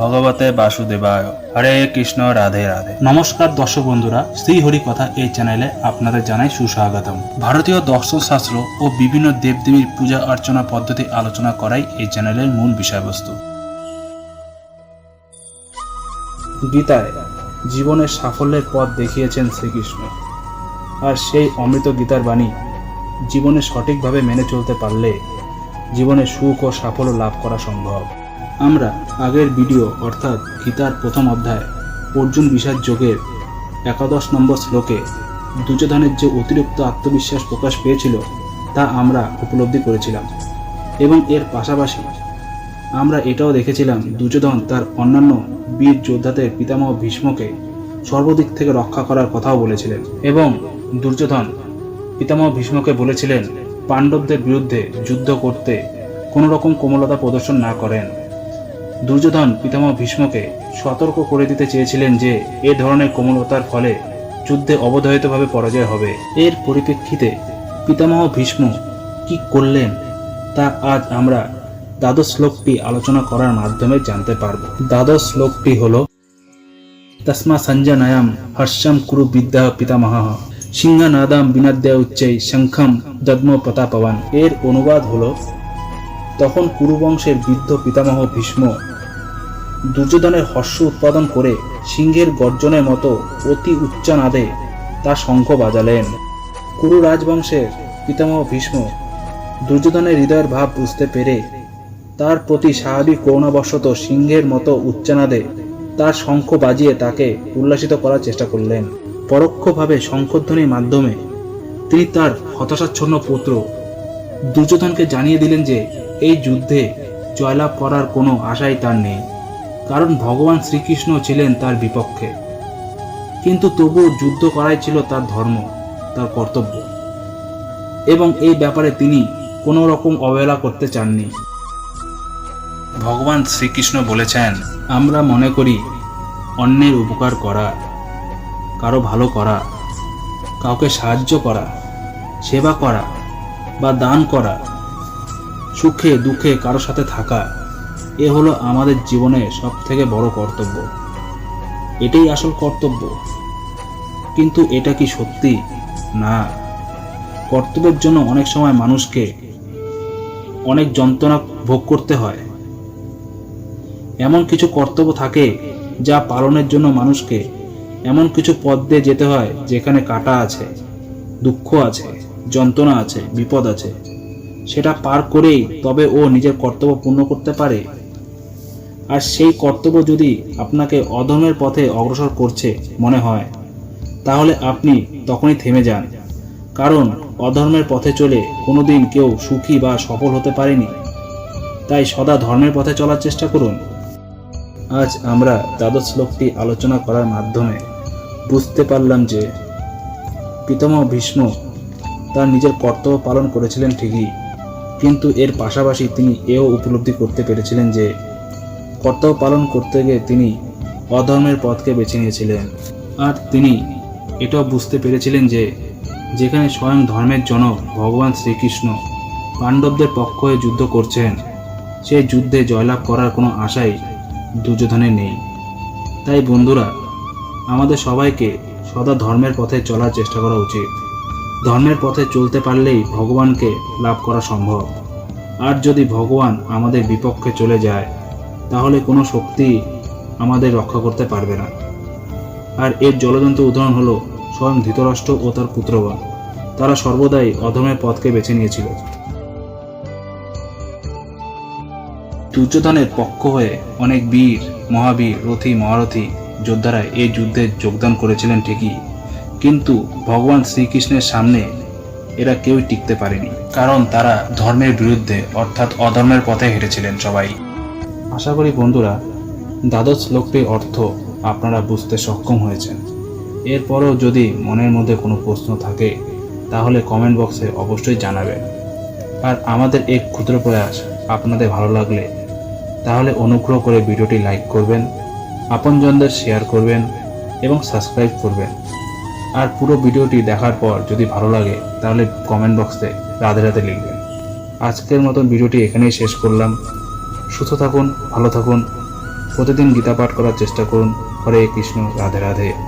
ভগবতে বাসুদেবায়। হরে কৃষ্ণ, রাধে রাধে। নমস্কার দর্শক বন্ধুরা শ্রী হরি কথা এই চ্যানেলে আপনাদের জানাই সুস্বাগতম। ভারতীয় দর্শন শাস্ত্র ও বিভিন্ন দেবদেবীর পূজা অর্চনা পদ্ধতি আলোচনা করাই এই চ্যানেলের মূল বিষয়বস্তু। গীতায় জীবনের সাফল্যের পথ দেখিয়েছেন শ্রীকৃষ্ণ, আর সেই অমৃত গীতার বাণী জীবনে সঠিকভাবে মেনে চলতে পারলে জীবনে সুখ ও সাফল্য লাভ করা সম্ভব। আমরা আগের ভিডিও, অর্থাৎ গীতার প্রথম অধ্যায়, অর্জুন বিষাদ যোগের একাদশ নম্বর শ্লোকে দুর্যোধনের যে অতিরিক্ত আত্মবিশ্বাস প্রকাশ পেয়েছিল, তা আমরা উপলব্ধি করেছিলাম। এবং এর পাশাপাশি আমরা এটাও দেখেছিলাম, দুর্যোধন তার অন্যান্য বীর যোদ্ধাদের পিতামহ ভীষ্মকে সর্বদিক থেকে রক্ষা করার কথাও বলেছিলেন। এবং দুর্যোধন পিতামহ ভীষ্মকে বলেছিলেন, পাণ্ডবদের বিরুদ্ধে যুদ্ধ করতে কোনো রকম কোমলতা প্রদর্শন না করেন। দুর্যোধন পিতামহ ভীষ্মকে সতর্ক করে দিতে চেয়েছিলেন যে, এ ধরনের কোমলতার ফলে যুদ্ধে অবধারিতভাবে পরাজয় হবে। এর পরিপ্রেক্ষিতে পিতামহ ভীষ্ম কি করলেন, তা আজ আমরা দ্বাদশ শ্লোকটি আলোচনা করার মাধ্যমে জানতে পারব। দ্বাদশ শ্লোকটি হল, তসমা সঞ্জনায়াম হর্ষম কুরু বিদ্যা পিতামহ। সিংহনাদাম বিনাদ্যা উচ্চৈ শঙ্খম দদ্ম প্রতাপবান। এর অনুবাদ হলো তখন কুরুবংশের বৃদ্ধ পিতামহ ভীষ্ম দুর্যোধনের হর্ষ উৎপাদন করে সিংহের গর্জনের মতো অতি উচ্চানাদে তার শঙ্খ বাজালেন। কুরু রাজবংশের পিতামহ ভীষ্ম দুর্যোধনের হৃদয়ের ভাব বুঝতে পেরে তার প্রতি স্বাভাবিক করুণাবশত সিংহের মতো উচ্চানাদে তার শঙ্খ বাজিয়ে তাকে উল্লাসিত করার চেষ্টা করলেন। পরোক্ষভাবে শঙ্খধ্বনির মাধ্যমে তিনি তার হতাশাচ্ছন্ন পুত্র দুর্যোধনকে জানিয়ে দিলেন যে এই যুদ্ধে জয়লাভ করার কোনো আশাই তার নেই, কারণ ভগবান শ্রীকৃষ্ণ ছিলেন তার বিপক্ষে। কিন্তু তবুও যুদ্ধ করাই ছিল তার ধর্ম, তার কর্তব্য। এবং এই ব্যাপারে তিনি কোনো রকম অবহেলা করতে চাননি। ভগবান শ্রীকৃষ্ণ বলেছেন, আমরা মনে করি অন্যের উপকার করা, কারও ভালো করা, কাউকে সাহায্য করা, সেবা করা বা দান করা, সুখে, দুঃখে কারও সাথে থাকা, এ হলো আমাদের জীবনে সব থেকে বড় কর্তব্য। এটাই আসল কর্তব্য। কিন্তু এটা কি সত্যি? না। কর্তব্যের জন্য অনেক সময় মানুষকে অনেক যন্ত্রণা ভোগ করতে হয়। এমন কিছু কর্তব্য থাকে যা পালনের জন্য মানুষকে এমন কিছু পথ দিয়ে যেতে হয় যেখানে কাটা আছে, দুঃখ আছে যন্ত্রণা আছে, বিপদ আছে। সেটা পার করেই তবে ও নিজের কর্তব্য পূর্ণ করতে পারে। আর সেই কর্তব্য যদি আপনাকে অধর্মের পথে অগ্রসর করছে, মনে হয়, তাহলে আপনি তখনই থেমে যান। কারণ অধর্মের পথে চলে কোনোদিন কেউ সুখী বা সফল হতে পারেনি। তাই সদা ধর্মের পথে চলার চেষ্টা করুন। আজ আমরা দ্বাদশ শ্লোকটি আলোচনা করার মাধ্যমে বুঝতে পারলাম যে, পিতামহ ভীষ্ম তার নিজের কর্তব্য পালন করেছিলেন ঠিকই। কিন্তু এর পাশাপাশি তিনি এও উপলব্ধি করতে পেরেছিলেন যে, কর্তব্য পালন করতে গিয়ে তিনি অধর্মের পথকে বেছে নিয়েছিলেন। আর তিনি এটাও বুঝতে পেরেছিলেন যে, যেখানে স্বয়ং ধর্মের জনক ভগবান শ্রীকৃষ্ণ পাণ্ডবদের পক্ষ হয়ে যুদ্ধ করছেন সেই যুদ্ধে জয়লাভ করার কোনো আশাই দুর্যোধনের নেই। তাই বন্ধুরা, আমাদের সবাইকে সদা ধর্মের পথে চলার চেষ্টা করা উচিত। ধর্মের পথে চলতে পারলেই ভগবানকে লাভ করা সম্ভব। আর যদি ভগবান আমাদের বিপক্ষে চলে যায়, তাহলে কোনো শক্তি আমাদের রক্ষা করতে পারবে না। আর এর জলজন্ত উদাহরণ হলো স্বয়ং ধৃতরাষ্ট্র ও তার পুত্রগণ। তারা সর্বদাই অধর্মের পথকে বেছে নিয়েছিল। দুর্যোধনের পক্ষ হয়ে অনেক বীর, মহাবীর, রথী, মহারথী যোদ্ধারা এই যুদ্ধে যোগদান করেছিলেন ঠিকই। কিন্তু ভগবান শ্রীকৃষ্ণের সামনে এরা কেউই টিকতে পারেনি। কারণ তারা ধর্মের বিরুদ্ধে, অর্থাৎ অধর্মের পথে হেঁটেছিলেন সবাই। আশা করি বন্ধুরা, দ্বাদশ শ্লোকটির অর্থ আপনারা বুঝতে সক্ষম হয়েছেন। এরপরেও যদি মনের মধ্যে কোনো প্রশ্ন থাকে, তাহলে কমেন্ট বক্সে অবশ্যই জানাবেন। আর আমাদের এই ক্ষুদ্র প্রয়াস আপনাদের ভালো লাগলে, তাহলে অনুগ্রহ করে ভিডিওটি লাইক করবেন, আপনজনদের শেয়ার করবেন এবং সাবস্ক্রাইব করবেন। আর পুরো ভিডিওটি দেখার পর যদি ভালো লাগে, তাহলে কমেন্ট বক্সে রাধে রাধে লিখবেন। আজকের মতন ভিডিওটি এখানেই শেষ করলাম। সুস্থ থাকুন, ভালো থাকুন। প্রতিদিন গীতা পাঠ করার চেষ্টা করুন। হরে কৃষ্ণ, রাধে রাধে।